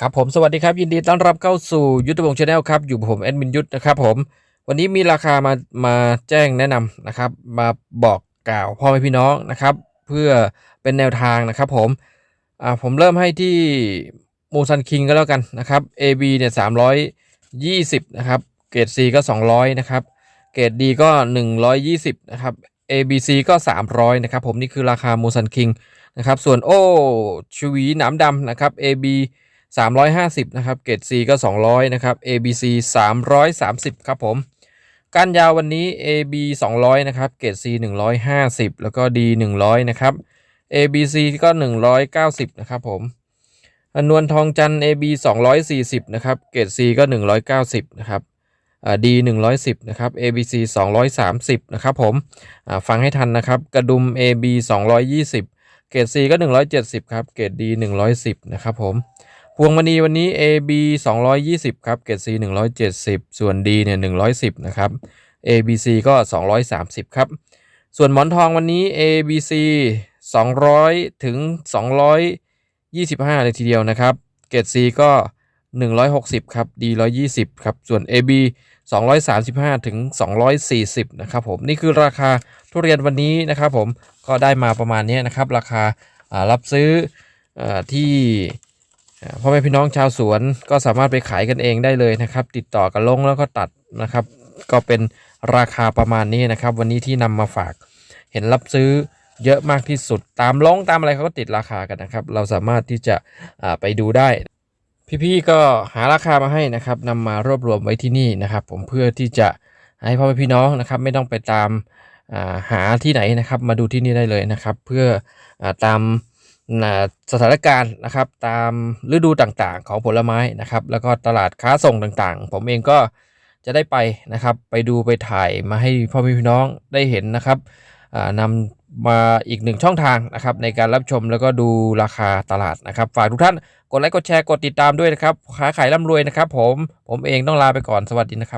ครับผมสวัสดีครับยินดีต้อนรับเข้าสู่ยุทธบงชาแนลครับอยู่กับผมแอดมินยุทธนะครับผมวันนี้มีราคามามาแจ้งแนะนำนะครับ มาบอกกล่าวพ่อแม่พี่น้องนะครับ เพื่อเป็นแนวทางนะครับผมอ่าผมเริ่มให้ที่มูซันคิงก็แล้วกันนะครับ AB เนี่ยสามร้อยยี่สิบนะครับเกรด C ก็200นะครับเกรด D ก็120นะครับ ABC ก็300นะครับผมนี่คือราคามูซันคิงนะครับส่วนโอชวีหนามดำนะครับ AB 350 นะครับ เกรด C ก็ 200 นะครับ ABC 330 ครับผม ก้านยาววันนี้ AB 200 นะครับ เกรด C 150 แล้วก็ D 100 นะครับ ABC ก็ 190 นะครับผมนวลทองจันทร์ AB 240 นะครับ เกรด C ก็ 190 นะครับอ่า D 110นะครับ ABC 230นะครับผมอ่าฟังให้ทันนะครับ กระดุม AB 220เกรด C ก็170ครับ เกรด D 110นะครับผม พวงมณีวันนี้ AB 220 ครับ เกรด C 170 ส่วน D เนี่ย 110 นะครับ ABC ก็ 230 ครับ ส่วนหมอนทองวันนี้ ABC 200 ถึง 225 เลยทีเดียวนะครับ เกรด C ก็ 160 ครับ D 120 ครับ ส่วน AB 235 ถึง 240 นะครับผม นี่คือราคาทุเรียนวันนี้นะครับผม ก็ได้มาประมาณนี้นะครับ ราคารับซื้ออที่ พ่อแม่พี่น้องชาวสวนก็สามารถไปขายกันเองได้เลยนะครับ ติดต่อกับลงแล้วก็ตัดนะครับ ก็เป็นราคาประมาณนี้นะครับ วันนี้ที่นำมาฝาก เห็นรับซื้อเยอะมากที่สุดตามลงตามอะไรเขาก็ติดราคากันนะครับ เราสามารถที่จะไปดูได้ พี่ๆก็หาราคามาให้นะครับนำมารวบรวมไว้ที่นี่นะครับ ผมเพื่อที่จะให้พ่อแม่พี่น้องนะครับ ไม่ต้องไปตามหาที่ไหนนะครับ มาดูที่นี่ได้เลยนะครับ เพื่ออตาม สถานการณ์นะครับตามฤดูต่างๆ ของผลไม้นะครับ แล้วก็ตลาดค้าส่งต่างๆ ผมเองก็จะได้ไปนะครับ ไปดูไปถ่ายมาให้พ่อแม่พี่น้องได้เห็นนะครับนำมาอีกหนึ่งช่องทางนะครับในการรับชมแล้วก็ดูราคาตลาดนะครับ ฝากทุกท่านกดไลค์กดแชร์กดติดตามด้วยนะครับค้าขายร่ำรวยนะครับ ผมผมเองต้องลาไปก่อนสวัสดีนะครับ